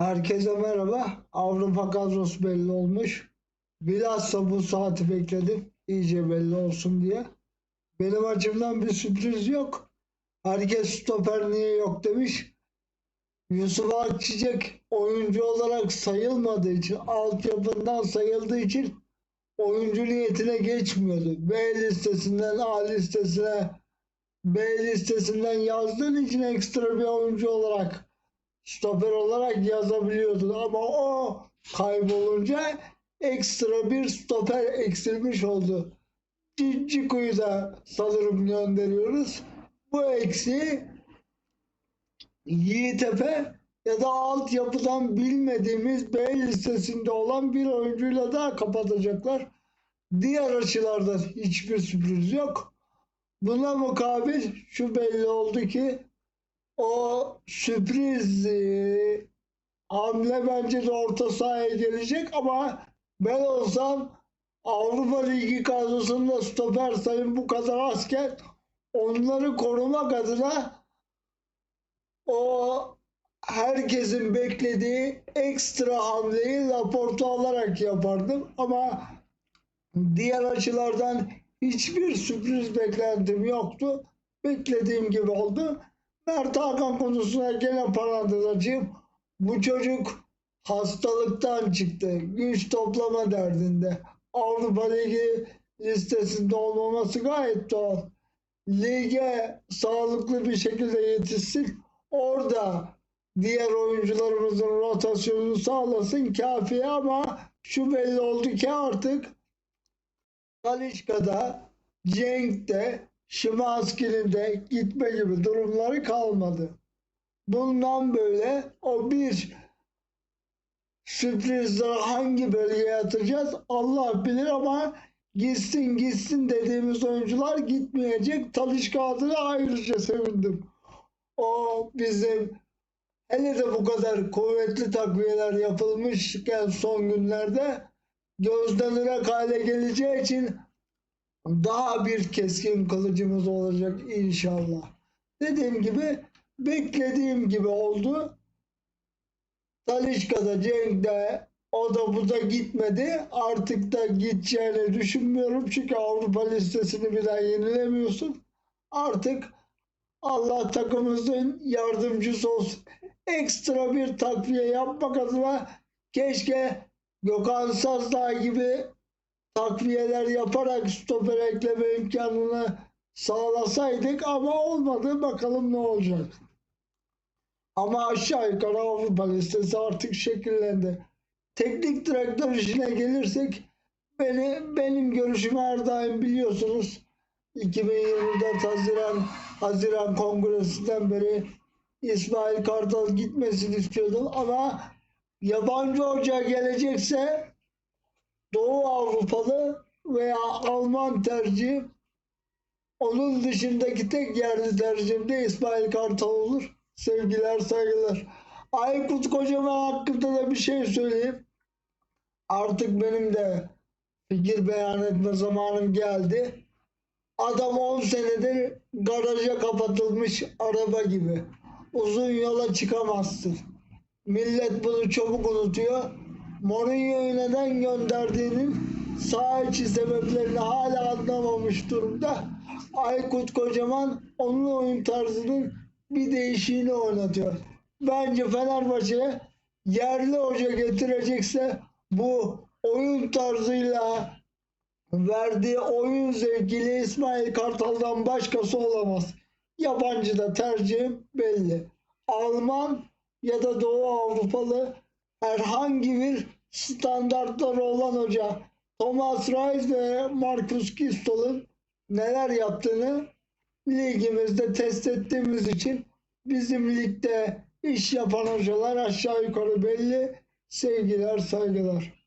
Herkese merhaba. Avrupa kadrosu belli olmuş. Bilhassa bu saati bekledim. İyice belli olsun diye. Benim açımdan bir sürpriz yok. Herkes stoper niye yok demiş. Yusuf Akçiçek oyuncu olarak sayılmadığı için, altyapından sayıldığı için oyuncu niyetine geçmiyordu. B listesinden A listesine B listesinden yazdığın için ekstra bir oyuncu olarak stoper olarak yazabiliyordun ama o kaybolunca ekstra bir stoper eksilmiş oldu. Cinciku'yu da sanırım gönderiyoruz. Bu eksiği Yiğitepe ya da altyapıdan bilmediğimiz B listesinde olan bir oyuncuyla daha kapatacaklar. Diğer açılardan hiçbir sürpriz yok. Buna mukabil şu belli oldu ki o sürpriz e, hamle bence de orta sahaya gelecek ama ben olsam Avrupa Ligi kadrosunda stoper sayım bu kadar azken onları korumak adına o herkesin beklediği ekstra hamleyi Laporta alarak yapardım ama diğer açılardan hiçbir sürpriz beklentim yoktu. Beklediğim gibi oldu. Mert Hakan konusuna gene parantez açayım. Bu çocuk hastalıktan çıktı. Güç toplama derdinde. Avrupa Ligi listesinde olmaması gayet doğal. Lige sağlıklı bir şekilde yetişsin. Orada diğer oyuncularımızın rotasyonunu sağlasın kafi ama şu belli oldu ki artık Talişka'da, Cenk'te, Şimanski'nin de gitme gibi durumları kalmadı. Bundan böyle o bir sürprizleri hangi bölgeye atacağız Allah bilir ama gitsin gitsin dediğimiz oyuncular gitmeyecek. Talişka adına ayrıca sevindim. O bizim hele de bu kadar kuvvetli takviyeler yapılmışken son günlerde gözden ırak hale geleceği için daha bir keskin kılıcımız olacak inşallah. Dediğim gibi beklediğim gibi oldu. Talişka'da Cenk'de o da bu da gitmedi. Artık da gideceğini düşünmüyorum. Çünkü Avrupa listesini bir daha yenilemiyorsun. Artık Allah takımımızın yardımcısı olsun. Ekstra bir takviye yapmak adına keşke Gökhan Sazdağ gibi takviyeler yaparak stoper ekleme imkanını sağlasaydık ama olmadı. Bakalım ne olacak. Ama aşağı yukarı Avrupa listesi artık şekillendi. Teknik direktör işine gelirsek beni, benim görüşüm her daim biliyorsunuz. 2024 Haziran Haziran Kongresi'nden beri İsmail Kartal gitmesini istiyordum ama yabancı hoca gelecekse Doğu Avrupalı veya Alman tercih onun dışındaki tek yerli tercihim de İsmail Kartal olur. Sevgiler saygılar. Aykut Kocaman hakkında da bir şey söyleyeyim. Artık benim de fikir beyan etme zamanım geldi. Adam 10 senedir garaja kapatılmış araba gibi. Uzun yola çıkamazsın. Millet bunu çabuk unutuyor. Mourinho'yu neden gönderdiğinin sağ içi sebeplerini hala anlamamış durumda. Aykut Kocaman onun oyun tarzının bir değişiğini oynatıyor. Bence Fenerbahçe yerli hoca getirecekse bu oyun tarzıyla verdiği oyun zevkiyle İsmail Kartal'dan başkası olamaz. Yabancı da tercihim belli. Alman ya da Doğu Avrupalı herhangi bir standartları olan hoca Thomas Reis ve Marcus Gistol'un neler yaptığını ligimizde test ettiğimiz için bizim ligde iş yapan hocalar aşağı yukarı belli. Sevgiler, saygılar.